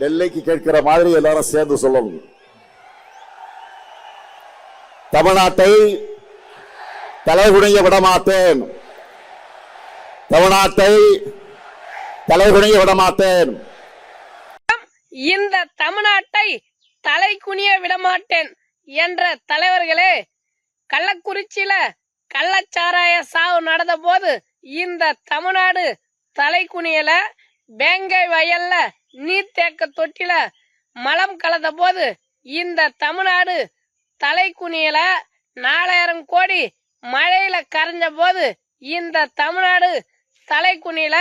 டெல்லிக்கு கேட்கிற மாதிரி எல்லாரும் சேர்ந்து சொல்லணும். தமிழ்நாட்டை தலைகுனிய விடமாட்டேன். தமிழ்நாட்டை தலைகுனிய விட மாட்டேன் இந்த தமிழ்நாட்டை தலை குனிய விடமாட்டேன் என்ற தலைவர்களே கள்ளக்குறிச்சியில கள்ளச்சாராய சாவு நடந்த போது இந்த தமிழ்நாடு தலை குனியல வேங்கை வயல்ல நீர்த்தேக்க தொட்டில மலம் கலந்த போது இந்த தமிழ்நாடு தலைக்குனியில நாலாயிரம் கோடி மழையில கரைஞ்ச போது இந்த தமிழ்நாடு தலைக்குனியில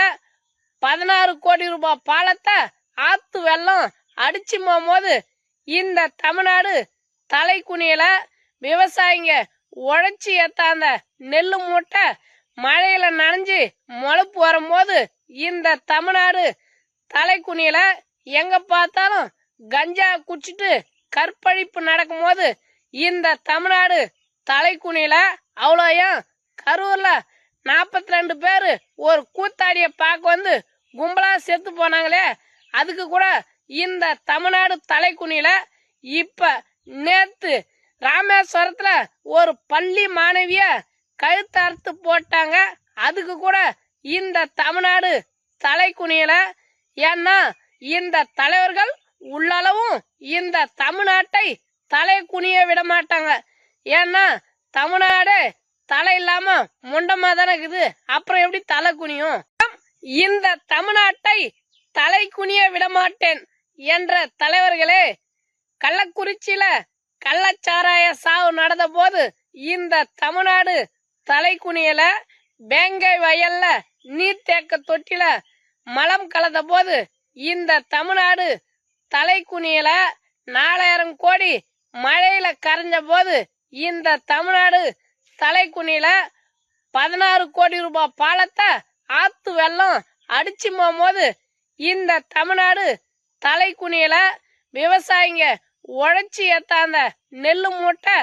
பதினாறு கோடி ரூபாய் பாலத்தை ஆத்து வெள்ளம் அடிச்சு போகும்போது இந்த தமிழ்நாடு தலைக்குனியில விவசாயிங்க உழைச்சி ஏத்தாந்த நெல்லு மூட்டை மழையில நனைஞ்சு முளைப்பு வரும்போது இந்த தமிழ்நாடு தலைக்குனியில எங்க பார்த்தாலும் கஞ்சா குடிச்சிட்டு கற்பழிப்பு நடக்கும் போது இந்த தமிழ்நாடு தலைக்குனியில குனியல அவ்வளோ ஏன் கரூர்ல நாற்பத்தி ரெண்டு பேர் ஒரு கூத்தாடிய பார்க்க வந்து கும்பலா செத்து போனாங்களே அதுக்கு கூட இந்த தமிழ்நாடு தலைக்குனியில இப்ப நேத்து ராமேஸ்வரத்துல ஒரு பள்ளி மாணவிய கழுத்தறுத்து போட்டாங்க. அதுக்கு கூட இந்த தமிழ்நாடு தலைக்குனியில ஏன்னா இந்த தலைவர்கள் உள்ளளவும் இந்த தமிழ்நாட்டை தலை குனிய விட மாட்டாங்க. ஏன்னா தமிழ்நாடு தலை இல்லாம முண்டமா தானே இருக்குது. அப்புறம் எப்படி தலை குனியும்? இந்த தமிழ்நாட்டை தலை குனிய விடமாட்டேன் என்ற தலைவர்களே கள்ளக்குறிச்சியில கள்ளச்சாராய சாவு நடந்த போது இந்த தமிழ்நாடு தலை குனியல வேங்கை வயல்ல நீர்த்தேக்க தொட்டில மலம் கலந்த போது இந்த தமிழ்நாடு தலைக்குனியில நாலாயிரம் கோடி மழையில கரைஞ்ச போது இந்த தமிழ்நாடு தலைக்குனியில பதினாறு கோடி ரூபாய் பாலத்தை ஆத்து வெள்ளம் அடிச்சு போகும்போது இந்த தமிழ்நாடு தலைக்குனியில விவசாயிங்க உழைச்சி ஏத்தாந்த நெல்லு மூட்டை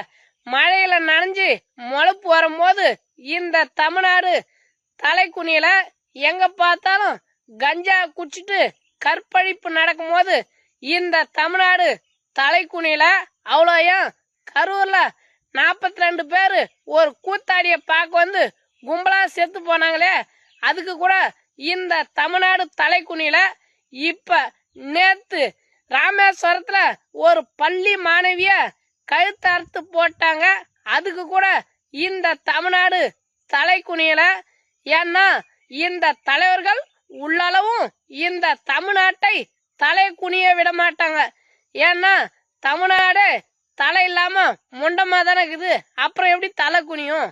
மழையில நனைஞ்சு முளைப்பு வரும்போது இந்த தமிழ்நாடு தலைக்குனியில எங்க பார்த்தாலும் கஞ்சா குடிச்சிட்டு கற்பழிப்பு நடக்கும்போது இந்த தமிழ்நாடு தலைக்குனியில அவ்வளோயும் கரூர்ல நாற்பத்தி ரெண்டு பேர் ஒரு கூத்தாடிய பார்க்க வந்து கும்பலா செத்து போனாங்களே அதுக்கு கூட இந்த தமிழ்நாடு தலைக்குனியில இப்ப நேத்து ராமேஸ்வரத்துல ஒரு பள்ளி மாணவிய கழுத்தறுத்து போட்டாங்க. அதுக்கு கூட இந்த தமிழ்நாடு தலைக்குனியில ஏன்னா இந்த தலைவர்கள் உள்ளளவும் இந்த தமிழ்நாட்டை தலை குனிய விட மாட்டாங்க ஏன்னா தமிழ்நாடு தலை இல்லாம முண்டமா தானே இருக்குது. அப்புறம் எப்படி தலை குனியும்?